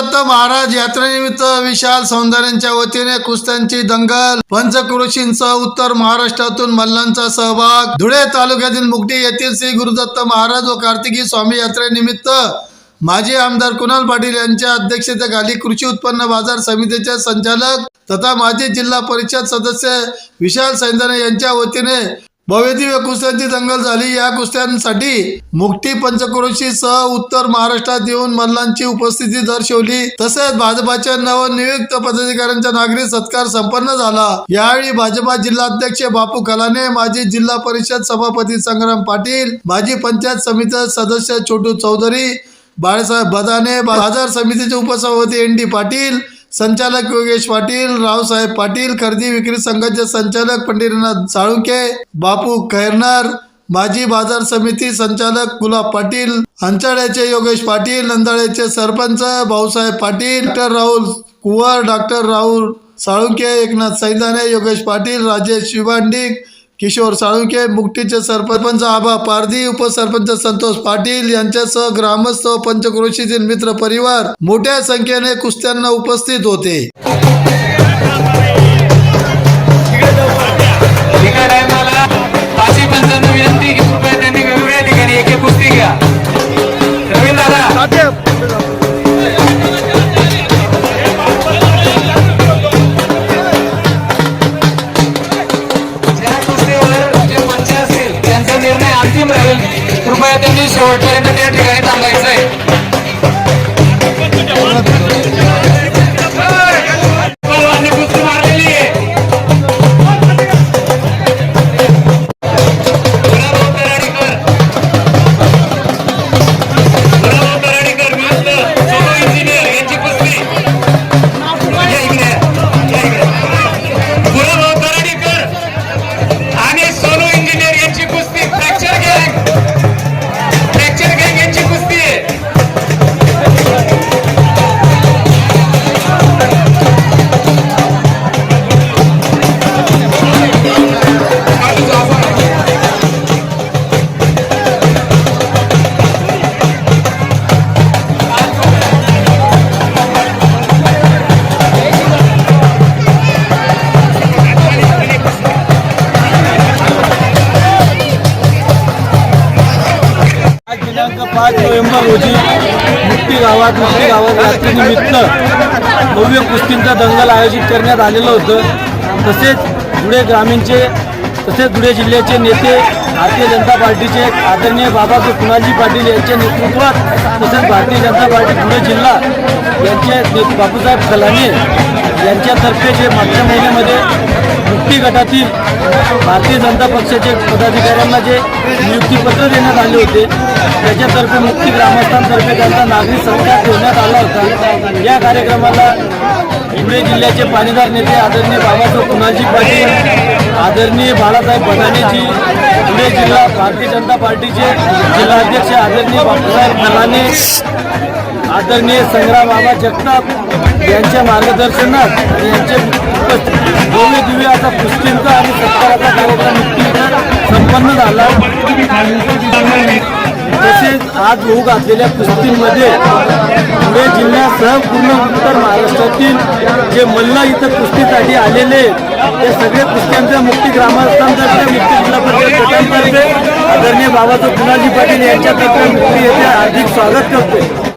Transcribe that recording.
दत्त महाराज यात्रेनिमित्त विशाल सौंदर्यांच्या वतीने कुस्त्यांची दंगल. पंचक्रोशींसह उत्तर महाराष्ट्रातून मल्लांचा सहभाग. धुळे तालुक्यातील मुकटी येथील श्री गुरुदत्त महाराज व कार्तिकी स्वामी यात्रेनिमित्त माजी आमदार कुणाल पाटील यांच्या अध्यक्षतेखाली कृषी उत्पन्न बाजार समितीचे संचालक तथा माजी जिल्हा परिषद सदस्य विशाल सैंदने यांच्या वतीने भव्यदिव्य कुस्त्यांची दंगल झाली. या कुस्त्यांसाठी मुक्ती पंचक्रोशी सह उत्तर महाराष्ट्रात येऊन मल्लांची उपस्थिती दर्शवली. तसेच भाजपाच्या नवनियुक्त पदाधिकाऱ्यांचा नागरिक सत्कार संपन्न झाला. यावेळी भाजपा जिल्हाध्यक्ष बापू कलाने माजी जिल्हा परिषद सभापती संग्राम पाटील माजी पंचायत समिती सदस्य छोटू चौधरी बाळासाहेब बदाने बाजार समितीचे उपसभापती एन डी पाटील संचालक योगेश पाटील रावसाहेब पाटील खरेदी विक्री संघाचे संचालक पंढरीनाथ साळुंके बापू खैरनार माजी बाजार समिती संचालक गुलाब पाटील अंचाळ्याचे योगेश पाटील नंदाळ्याचे सरपंच भाऊसाहेब पाटील डॉक्टर राहुल कुवर डॉक्टर राहुल साळुंके एकनाथ सैदाने योगेश पाटील राजेश शिवांडिक किशोर साळुंके मुक्तीचे सरपंच आबा पारधी उपसरपंच संतोष पाटील यांच्यासह ग्रामस्थ पंचक्रोशीतील मित्र परिवार मोठ्या संख्येने कुस्त्यांना उपस्थित होते. अंतिम राहील. कृपया त्यांनी शेवटपर्यंत त्या ठिकाणी थांबायचं आहे पाच नोव्हेंबर रोजी मुक्ती गावात मुक्ती गावात यात्रेनिमित्त भव्य कुस्तींचा दंगल आयोजित करण्यात आलेलं होतं. तसेच धुळे ग्रामीणचे तसेच धुळे जिल्ह्याचे नेते भारतीय जनता पार्टीचे आदरणीय बाबा कुणालजी पाटील यांच्या नेतृत्वात तसेच भारतीय जनता पार्टी पुणे जिल्हा यांचे बाबूसाहेब बापूसाहेब कलाने यांच्यातर्फे जे मागच्या महिन्यामध्ये मुक्ती गटातील भारतीय जनता पक्षाचे पदाधिकाऱ्यांना जे नियुक्तीपत्र देण्यात आले होते त्याच्यातर्फे मुक्ती ग्रामस्थांतर्फे त्यांचा नागरी सत्कार ठेवण्यात आला होता. या कार्यक्रमाला पुणे जिल्ह्याचे पाणीदार नेते आदरणीय बाबासाहेब कुणालजी पाटील आदरणीय बाळासाहेब बदानेजी पुणे जिल्हा भारतीय जनता पार्टीचे जिल्हाध्यक्ष आदरणीय बापूसाहेब कलाने आदरणीय संग्राम बाबा जगताप यांच्या मार्गदर्शनात यांचे उपस्थित भव्य दिव्य असा कुस्तींचा आणि सत्काराचा कार्यक्रम संपन्न झाला. तसेच आज होऊ घातलेल्या कुस्तींमध्ये पुणे जिल्ह्यासह पूर्ण उत्तर महाराष्ट्रातील जे मल्ला इथं कुस्तीसाठी आलेले ते सगळे कुस्त्यांच्या मुक्ती ग्रामस्थांतर्फे मुक्ती जिल्हा परिषद गटांतर्फे आदरणीय बाबासाहेब कुणाजी पाटील यांच्यातर्फे मुक्ती येथे हार्दिक स्वागत करतो